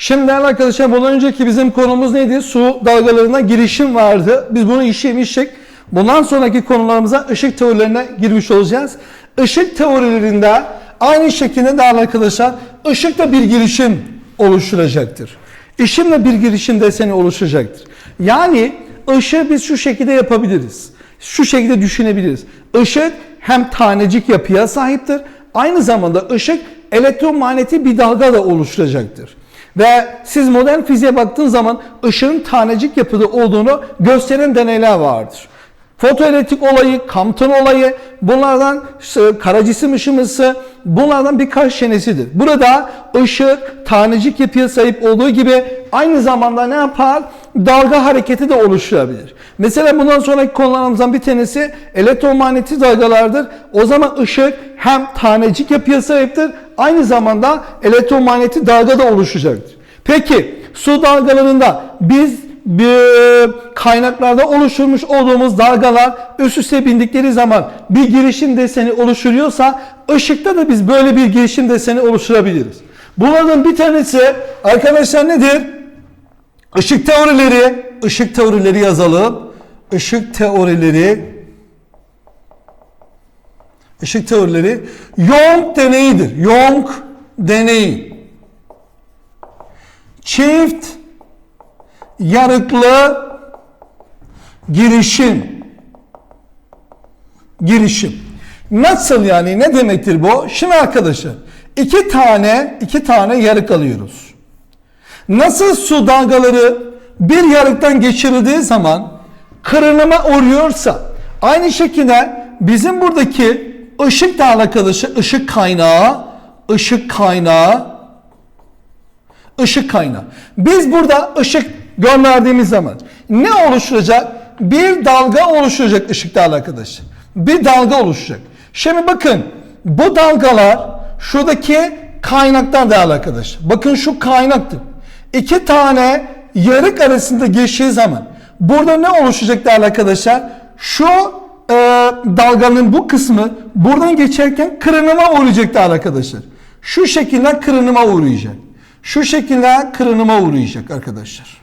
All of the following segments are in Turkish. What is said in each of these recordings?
Şimdi değerli arkadaşlar bundan önceki bizim konumuz neydi? Su dalgalarına girişim vardı. Biz bunu işlemiştik. Bundan sonraki konularımıza ışık teorilerine girmiş olacağız. Işık teorilerinde aynı şekilde değerli arkadaşlar ışıkta bir girişim oluşturacaktır. İşimle bir girişim deseni oluşacaktır. Yani ışığı biz şu şekilde yapabiliriz. Şu şekilde düşünebiliriz. Işık hem tanecik yapıya sahiptir. Aynı zamanda ışık elektromanyetik bir dalga da oluşturacaktır. Ve siz modern fiziğe baktığınız zaman ışığın tanecik yapıda olduğunu gösteren deneyler vardır. Fotoelektrik olayı, Compton olayı, bunlardan işte kara cisim ışıması, bunlardan birkaç tanesidir. Burada ışık tanecik yapıya sahip olduğu gibi aynı zamanda ne yapar? Dalga hareketi de oluşturabilir. Mesela bundan sonraki konularımızdan bir tanesi elektromanyetik dalgalardır. O zaman ışık hem tanecik yapıya sahiptir, aynı zamanda elektromanyetik dalga da oluşacaktır. Peki su dalgalarında biz bir kaynaklarda oluşturmuş olduğumuz dalgalar üst üste bindikleri zaman bir girişim deseni oluşturuyorsa ışıkta da biz böyle bir girişim deseni oluşturabiliriz. Bunlardan bir tanesi arkadaşlar nedir? Işık teorileri, ışık teorileri yazalım. Işık teorileri ışık teorileri Young deneyidir. Young deneyi. Çift yarıklı girişim. Girişim. Nasıl yani? Ne demektir bu? Şimdi arkadaşlar iki tane iki tane yarık alıyoruz. Nasıl su dalgaları bir yarıktan geçirildiği zaman kırınıma uğruyorsa aynı şekilde bizim buradaki ışıkla alakalı ışık kaynağı ışık kaynağı ışık kaynağı. Biz burada ışık gönderdiğimiz zaman ne oluşturacak? Bir dalga oluşturacak ışıkla alakalı. Bir dalga oluşacak. Şimdi bakın bu dalgalar şuradaki kaynaktan değerli arkadaşlar. Bakın şu kaynaktır. İki tane yarık arasında geçtiği zaman burada ne oluşacak değerli arkadaşlar? Şu e, dalganın bu kısmı buradan geçerken kırınıma uğrayacak değerli arkadaşlar. Şu şekilde kırınıma uğrayacak. Şu şekilde kırınıma uğrayacak arkadaşlar.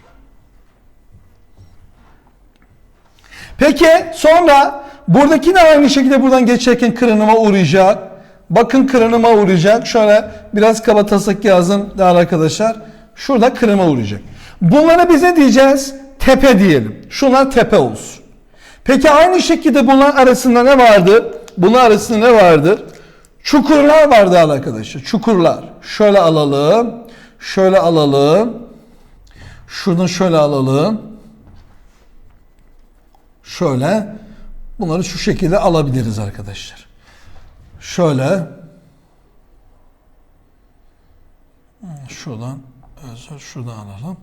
Peki sonra buradaki de aynı şekilde buradan geçerken kırınıma uğrayacak. Bakın kırınıma uğrayacak. Şöyle biraz kaba taslak yazın değerli arkadaşlar. Şurada kırınıma uğrayacak. Bunlara biz ne diyeceğiz? Tepe diyelim. Şunlar tepe olsun. Peki aynı şekilde bunlar arasında ne vardır? Bunlar arasında ne vardır? Çukurlar var değerli arkadaşlar. Çukurlar. Şöyle alalım. Şöyle alalım. Şuradan şöyle alalım. Şöyle. Bunları şu şekilde alabiliriz arkadaşlar. Şöyle. Şuradan özür şuradan alalım.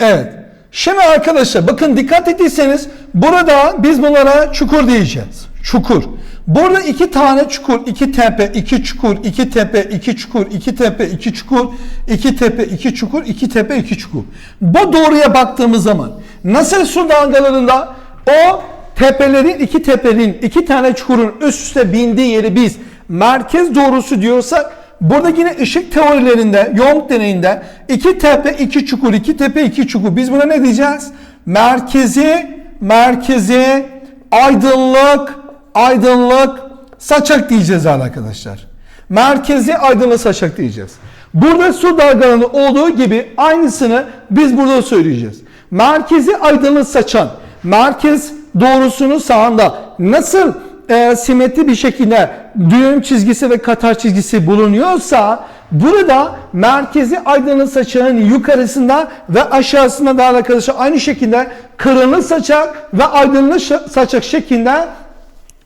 Evet. Şimdi arkadaşlar bakın dikkat ettiyseniz burada biz bunlara çukur diyeceğiz. Çukur. Burada iki tane çukur, iki tepe, iki çukur, iki tepe, iki çukur, iki tepe, iki çukur, iki tepe, iki çukur, iki tepe, iki çukur. Bu doğruya baktığımız zaman nasıl su dalgalarında o tepelerin, iki tepenin, iki tane çukurun üst üste bindiği yeri biz merkez doğrusu diyorsak Burada yine ışık teorilerinde, Young deneyinde iki tepe, iki çukur, iki tepe, iki çukur. Biz buna ne diyeceğiz? Merkezi, merkezi, aydınlık, aydınlık, saçak diyeceğiz arkadaşlar. Merkezi aydınlık saçak diyeceğiz. Burada su dalgalarının olduğu gibi aynısını biz burada söyleyeceğiz. Merkezi aydınlık saçan, merkez doğrusunun sağında nasıl e, simetri bir şekilde düğüm çizgisi ve katar çizgisi bulunuyorsa burada merkezi aydınlık saçağın yukarısında ve aşağısında da arkadaşlar aynı şekilde kırmızı saçak ve aydınlık saçak şeklinde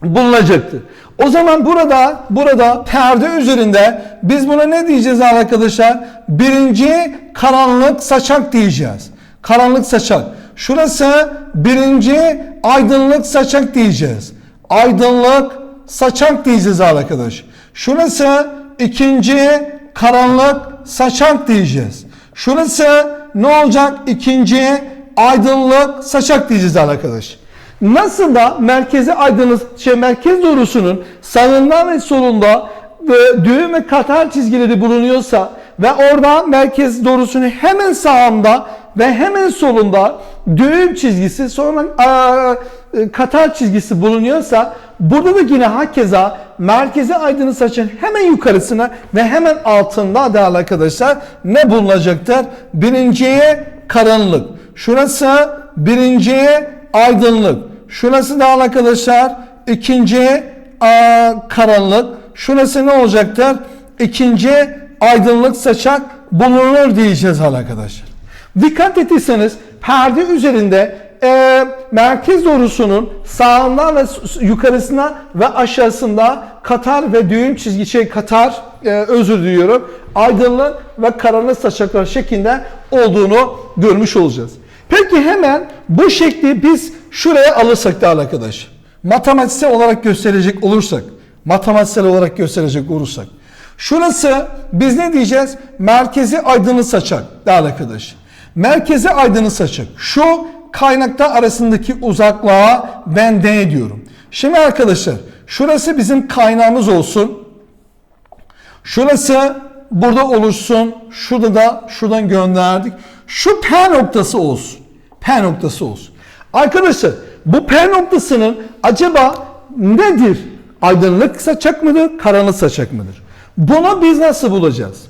bulunacaktır. O zaman burada burada perde üzerinde biz buna ne diyeceğiz arkadaşlar? Birinci karanlık saçak diyeceğiz. Karanlık saçak. Şurası birinci aydınlık saçak diyeceğiz. Aydınlık saçak diyeceğiz arkadaş. Şurası ikinci karanlık saçak diyeceğiz. Şurası ne olacak? İkinci aydınlık saçak diyeceğiz arkadaş. Nasıl da merkezi aydınız, şey, merkez doğrusunun sağında ve solunda ve düğüm ve katar çizgileri bulunuyorsa ve orada merkez doğrusunun hemen sağında ve hemen solunda düğüm çizgisi sonra aa, e, katar çizgisi bulunuyorsa burada da yine hakeza merkezi aydınlık saçın hemen yukarısına ve hemen altında değerli arkadaşlar ne bulunacaktır? Birinciye karanlık. Şurası birinciye aydınlık. Şurası değerli arkadaşlar ikinciye aa, karanlık. Şurası ne olacaktır? İkinci aydınlık saçak bulunur diyeceğiz arkadaşlar. Dikkat ettiyseniz perde üzerinde e, merkez doğrusunun sağında ve yukarısına ve aşağısında katar ve düğüm çizgi şey katar e, özür diliyorum aydınlık ve karanlık saçaklar şeklinde olduğunu görmüş olacağız. Peki hemen bu şekli biz şuraya alırsak da arkadaş matematiksel olarak gösterecek olursak matematiksel olarak gösterecek olursak şurası biz ne diyeceğiz? Merkezi aydınlık saçak değerli arkadaş. Merkezi aydınlık saçak. Şu kaynakta arasındaki uzaklığa ben D diyorum. Şimdi arkadaşlar şurası bizim kaynağımız olsun. Şurası burada oluşsun. Şurada da şuradan gönderdik. Şu P noktası olsun. P noktası olsun. Arkadaşlar bu P noktasının acaba nedir? Aydınlık saçak mıdır? Karanlık saçak mıdır? Bunu biz nasıl bulacağız?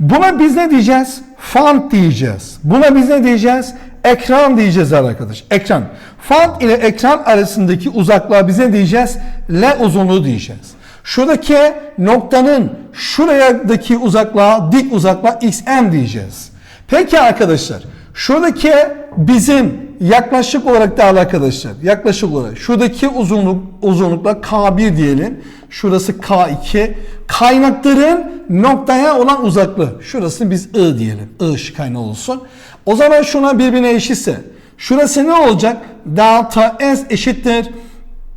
Buna biz ne diyeceğiz? Font diyeceğiz. Buna biz ne diyeceğiz? Ekran diyeceğiz arkadaş. Ekran. Font ile ekran arasındaki uzaklığa biz ne diyeceğiz? L uzunluğu diyeceğiz. Şuradaki noktanın şuradaki uzaklığa, dik uzaklığa xm diyeceğiz. Peki arkadaşlar, şuradaki bizim yaklaşık olarak değerli arkadaşlar, yaklaşık olarak şuradaki uzunluk uzunlukla K1 diyelim. Şurası K2. Kaynakların noktaya olan uzaklığı. Şurası biz I diyelim. I ışık kaynağı olsun. O zaman şuna birbirine eşitse. Şurası ne olacak? Delta S eşittir.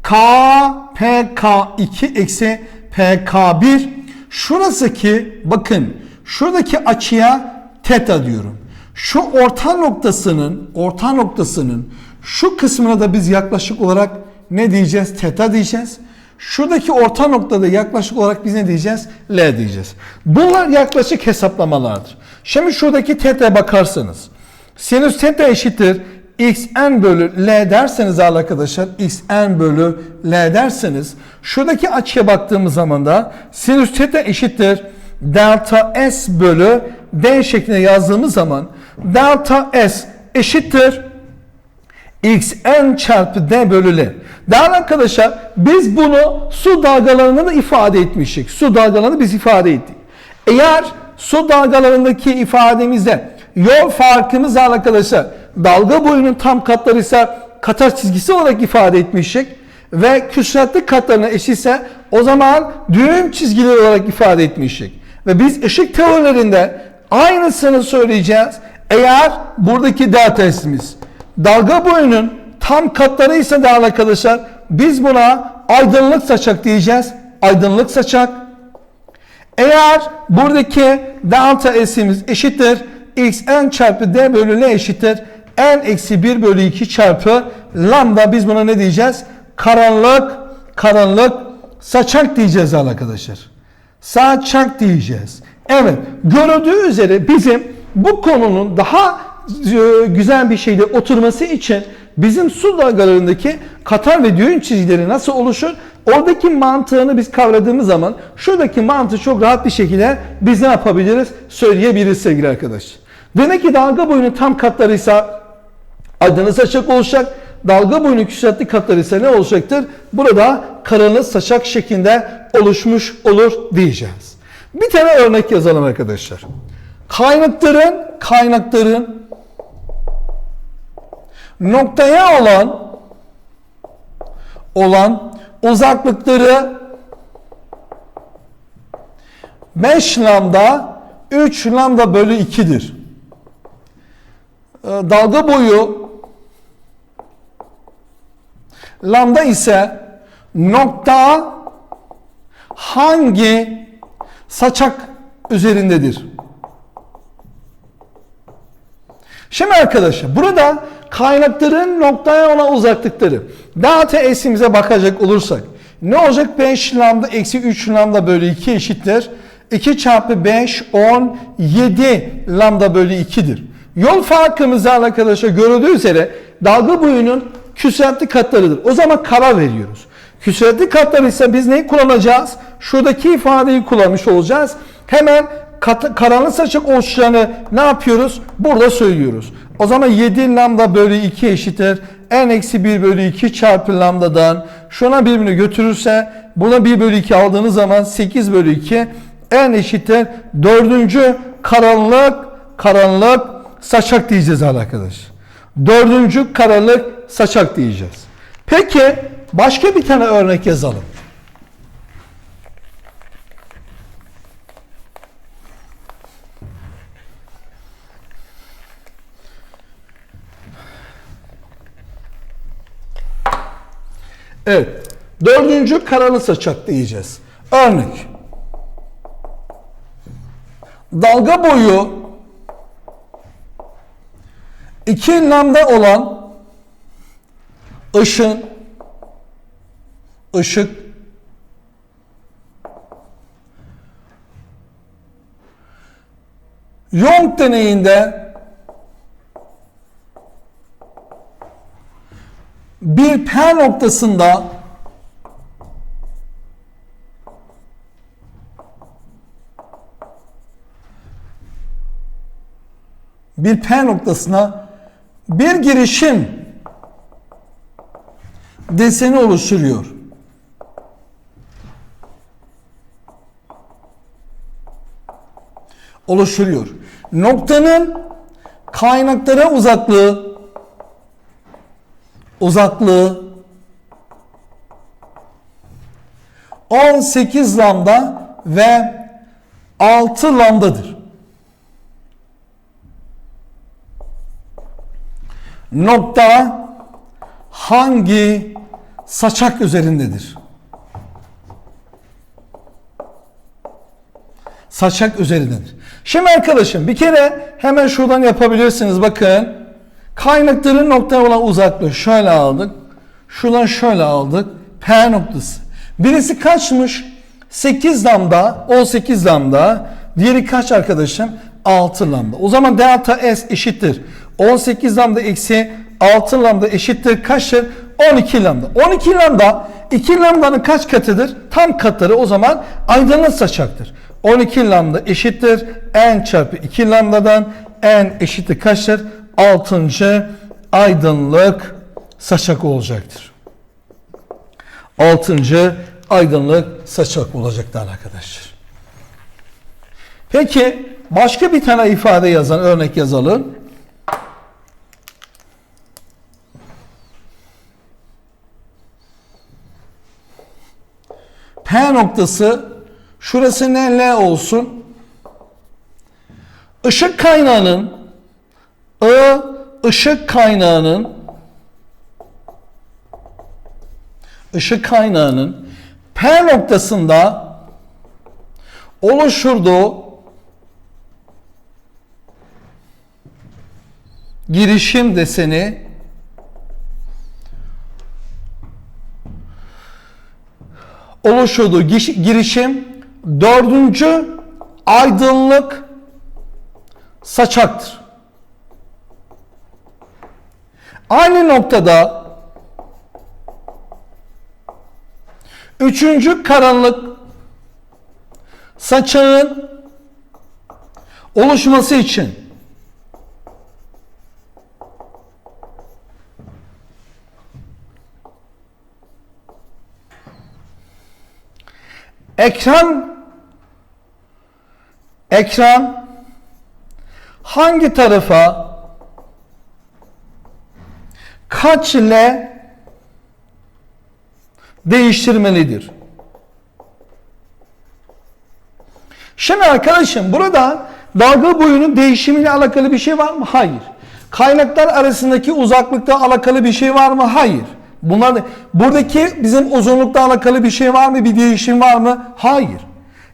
K PK2 eksi PK1 şurası ki bakın şuradaki açıya teta diyorum. Şu orta noktasının orta noktasının şu kısmına da biz yaklaşık olarak ne diyeceğiz? Teta diyeceğiz. Şuradaki orta noktada yaklaşık olarak biz ne diyeceğiz? L diyeceğiz. Bunlar yaklaşık hesaplamalardır. Şimdi şuradaki teta bakarsanız sinüs teta eşittir xn bölü l derseniz arkadaşlar xn bölü l derseniz şuradaki açıya baktığımız zaman da sinüs theta eşittir delta s bölü d şeklinde yazdığımız zaman delta s eşittir xn çarpı d bölü l. Değerli arkadaşlar biz bunu su dalgalarında da ifade etmiştik. Su dalgalarını biz ifade ettik. Eğer su dalgalarındaki ifademizde yol farkımız arkadaşlar dalga boyunun tam katları ise katar çizgisi olarak ifade etmiştik ve küsuratlı katlarına eşitse o zaman düğüm çizgileri olarak ifade etmiştik. Ve biz ışık teorilerinde aynısını söyleyeceğiz. Eğer buradaki delta S'imiz dalga boyunun tam katları ise değerli arkadaşlar biz buna aydınlık saçak diyeceğiz. Aydınlık saçak. Eğer buradaki delta S'imiz eşittir xn çarpı d bölü l eşittir n eksi 1 bölü 2 çarpı lambda biz buna ne diyeceğiz? Karanlık, karanlık saçak diyeceğiz arkadaşlar. Saçak diyeceğiz. Evet görüldüğü üzere bizim bu konunun daha e, güzel bir şeyde oturması için bizim su dalgalarındaki katar ve düğün çizgileri nasıl oluşur? Oradaki mantığını biz kavradığımız zaman şuradaki mantığı çok rahat bir şekilde biz ne yapabiliriz? Söyleyebiliriz sevgili arkadaşlar. Demek ki dalga boyunun tam katlarıysa adını saçak olacak. Dalga boyunun küsuratlı katları ise ne olacaktır? Burada karanlık saçak şeklinde oluşmuş olur diyeceğiz. Bir tane örnek yazalım arkadaşlar. Kaynakların, kaynakların noktaya olan olan uzaklıkları 5 lambda 3 lambda bölü 2'dir. Ee, Dalga boyu lambda ise nokta hangi saçak üzerindedir? Şimdi arkadaşlar burada kaynakların noktaya olan uzaklıkları. Delta S'imize bakacak olursak ne olacak? 5 lambda eksi 3 lambda bölü 2 eşittir. 2 çarpı 5 10 7 lambda bölü 2'dir. Yol farkımızı arkadaşlar görüldüğü üzere dalga boyunun küsuratlı katlarıdır. O zaman karar veriyoruz. Küsuratlı katlar ise biz neyi kullanacağız? Şuradaki ifadeyi kullanmış olacağız. Hemen kat, karanlık saçak oluşacağını ne yapıyoruz? Burada söylüyoruz. O zaman 7 lambda bölü 2 eşittir. n eksi 1 bölü 2 çarpı lambdadan şuna birbirini götürürse buna 1 bölü 2 aldığınız zaman 8 bölü 2 n eşittir. Dördüncü karanlık karanlık saçak diyeceğiz arkadaş. Dördüncü karanlık saçak diyeceğiz. Peki başka bir tane örnek yazalım. Evet. Dördüncü karalı saçak diyeceğiz. Örnek. Dalga boyu 2 lambda olan ışın ışık Young deneyinde bir P noktasında bir P noktasına bir girişim deseni oluşturuyor. Oluşturuyor. Noktanın kaynaklara uzaklığı uzaklığı 18 lambda ve 6 lambdadır. Nokta hangi saçak üzerindedir? Saçak üzerindedir. Şimdi arkadaşım bir kere hemen şuradan yapabilirsiniz. Bakın kaynakların noktaya olan uzaklığı şöyle aldık. Şuradan şöyle aldık. P noktası. Birisi kaçmış? 8 lambda, 18 lambda. Diğeri kaç arkadaşım? 6 lambda. O zaman delta S eşittir. 18 lambda eksi 6 lambda eşittir kaçtır? 12 lambda. 12 lambda 2 lambdanın kaç katıdır? Tam katları o zaman aydınlık saçaktır. 12 lambda eşittir n çarpı 2 lambdadan n eşittir kaçtır? 6. aydınlık saçak olacaktır. 6. aydınlık saçak olacaktır arkadaşlar. Peki başka bir tane ifade yazan örnek yazalım. P noktası şurası ne L olsun. Işık kaynağının I ışık kaynağının ışık kaynağının P noktasında oluşturduğu girişim deseni oluşturduğu girişim dördüncü aydınlık saçaktır. Aynı noktada üçüncü karanlık saçağın oluşması için ekran ekran hangi tarafa kaç ile değiştirmelidir? Şimdi arkadaşım burada dalga boyunun değişimiyle alakalı bir şey var mı? Hayır. Kaynaklar arasındaki uzaklıkta alakalı bir şey var mı? Hayır. Bunlar da- buradaki bizim uzunlukla alakalı bir şey var mı? Bir değişim var mı? Hayır.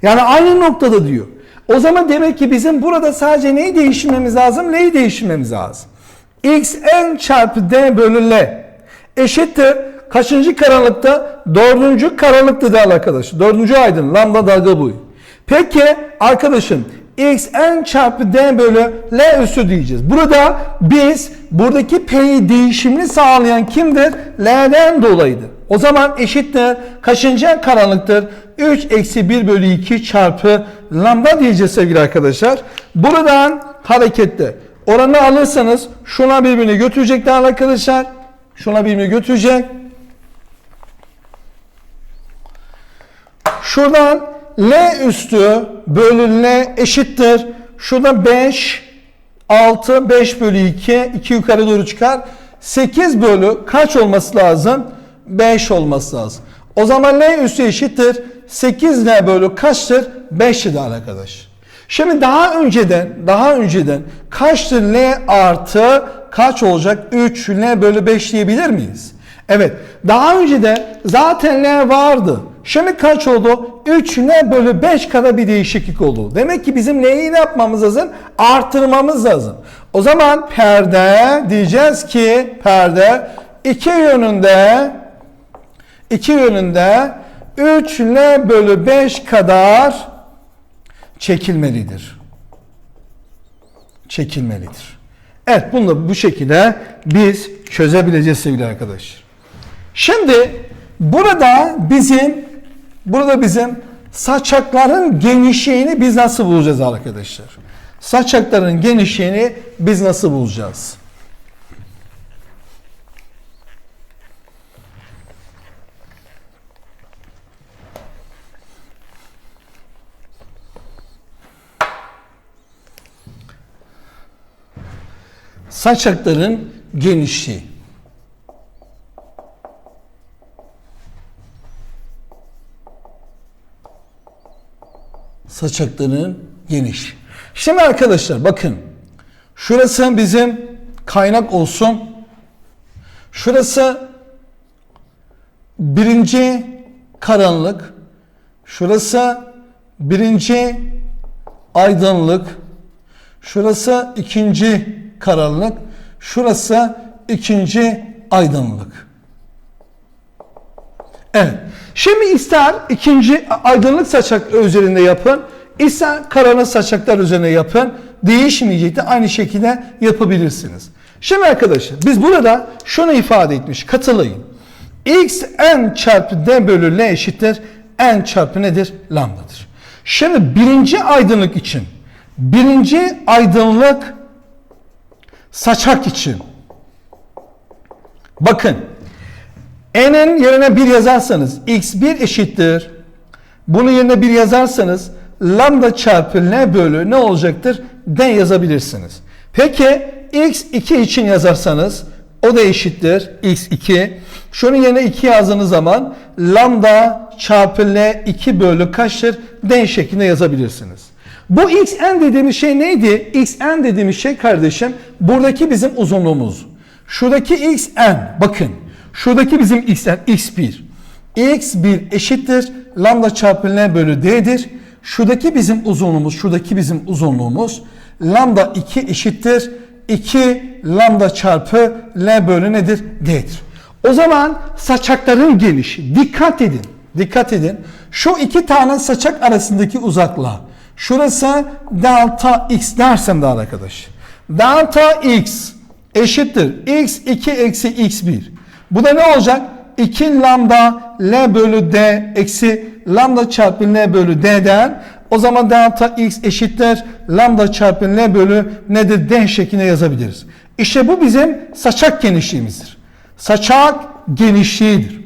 Yani aynı noktada diyor. O zaman demek ki bizim burada sadece neyi değiştirmemiz lazım? Neyi değiştirmemiz lazım? Xn çarpı d bölü l eşittir kaçıncı karanlıkta? Dördüncü karanlıkta değerli arkadaş. Dördüncü aydın lambda dalga boyu. Peki arkadaşım xn çarpı d bölü l üssü diyeceğiz. Burada biz buradaki p'yi değişimini sağlayan kimdir? L'den dolayıdır. O zaman eşittir kaçıncı karanlıktır? 3 eksi 1 bölü 2 çarpı lambda diyeceğiz sevgili arkadaşlar. Buradan harekette oranı alırsanız şuna birbirini götürecek arkadaşlar. Şuna birbirini götürecek. Şuradan L üstü bölü L eşittir. Şurada 5, 6, 5 bölü 2, 2 yukarı doğru çıkar. 8 bölü kaç olması lazım? 5 olması lazım. O zaman L üstü eşittir. 8 L bölü kaçtır? 5 idi arkadaş. Şimdi daha önceden, daha önceden kaçtır L artı kaç olacak? 3 L bölü 5 diyebilir miyiz? Evet. Daha önceden zaten L vardı. Şimdi kaç oldu? 3 L bölü 5 kadar bir değişiklik oldu. Demek ki bizim L'yi ne yapmamız lazım? Artırmamız lazım. O zaman perde diyeceğiz ki perde iki yönünde iki yönünde 3 L bölü 5 kadar çekilmelidir. Çekilmelidir. Evet bunu da bu şekilde biz çözebileceğiz sevgili arkadaşlar. Şimdi burada bizim burada bizim saçakların genişliğini biz nasıl bulacağız arkadaşlar? Saçakların genişliğini biz nasıl bulacağız? Saçakların genişliği. Saçakların geniş. Şimdi arkadaşlar bakın. Şurası bizim kaynak olsun. Şurası birinci karanlık. Şurası birinci aydınlık. Şurası ikinci karanlık. Şurası ikinci aydınlık. Evet. Şimdi ister ikinci aydınlık saçak üzerinde yapın, ister karanlık saçaklar üzerine yapın. Değişmeyecek de aynı şekilde yapabilirsiniz. Şimdi arkadaşlar biz burada şunu ifade etmiş. Katılayın. x n çarpı d bölü l eşittir. n çarpı nedir? Lambdadır. Şimdi birinci aydınlık için birinci aydınlık saçak için bakın n'in yerine 1 yazarsanız x1 eşittir. Bunun yerine 1 yazarsanız lambda çarpı n bölü ne olacaktır? d yazabilirsiniz. Peki x2 için yazarsanız o da eşittir x2. Şunun yerine 2 yazdığınız zaman lambda çarpı l2 bölü kaçtır? d şeklinde yazabilirsiniz. Bu xn dediğimiz şey neydi? xn dediğimiz şey kardeşim buradaki bizim uzunluğumuz. Şuradaki xn bakın şuradaki bizim xn x1. x1 eşittir lambda çarpı n bölü d'dir. Şuradaki bizim uzunluğumuz, şuradaki bizim uzunluğumuz lambda 2 eşittir 2 lambda çarpı l bölü nedir? d'dir. O zaman saçakların gelişi dikkat edin. Dikkat edin. Şu iki tane saçak arasındaki uzaklığa Şurası delta x dersem daha arkadaş. Delta x eşittir. x2 eksi x1. Bu da ne olacak? 2 lambda l bölü d eksi lambda çarpı l bölü d'den o zaman delta x eşittir lambda çarpı l bölü nedir d şeklinde yazabiliriz. İşte bu bizim saçak genişliğimizdir. Saçak genişliğidir.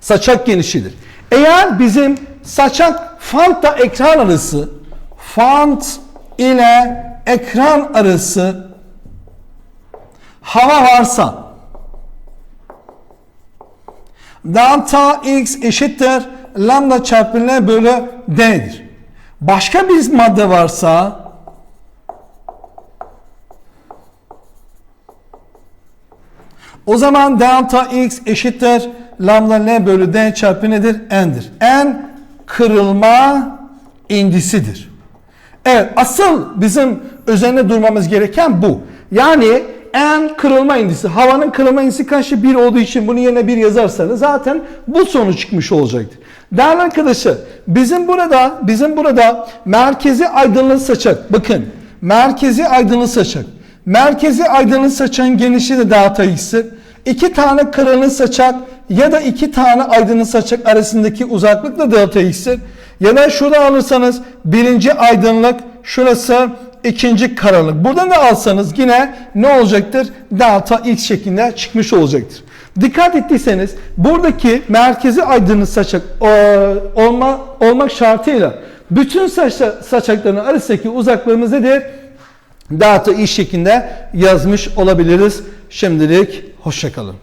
Saçak genişliğidir. Eğer bizim saçak fantla ekran arası fant ile ekran arası hava varsa delta x eşittir lambda çarpı n bölü d'dir. Başka bir madde varsa o zaman delta x eşittir lambda n bölü d çarpı nedir? n'dir. n kırılma indisidir. Evet asıl bizim üzerine durmamız gereken bu. Yani en kırılma indisi, havanın kırılma indisi kaçtı? 1 olduğu için bunun yerine 1 yazarsanız zaten bu sonuç çıkmış olacaktır. Değerli arkadaşlar, bizim burada bizim burada merkezi aydınlığı saçak. Bakın, merkezi aydınlığı saçak. Merkezi aydınlığı saçan genişliği de delta x'tir. İki tane karanlık saçak ya da iki tane aydınlık saçak arasındaki uzaklık da delta x'tir. Ya da şurada alırsanız birinci aydınlık şurası ikinci karanlık. Buradan da alsanız yine ne olacaktır? Delta x şeklinde çıkmış olacaktır. Dikkat ettiyseniz buradaki merkezi aydınlık saçak e, olma, olmak şartıyla bütün saçla, saçakların arasındaki uzaklığımız nedir? Delta x şeklinde yazmış olabiliriz. Şimdilik hoşçakalın.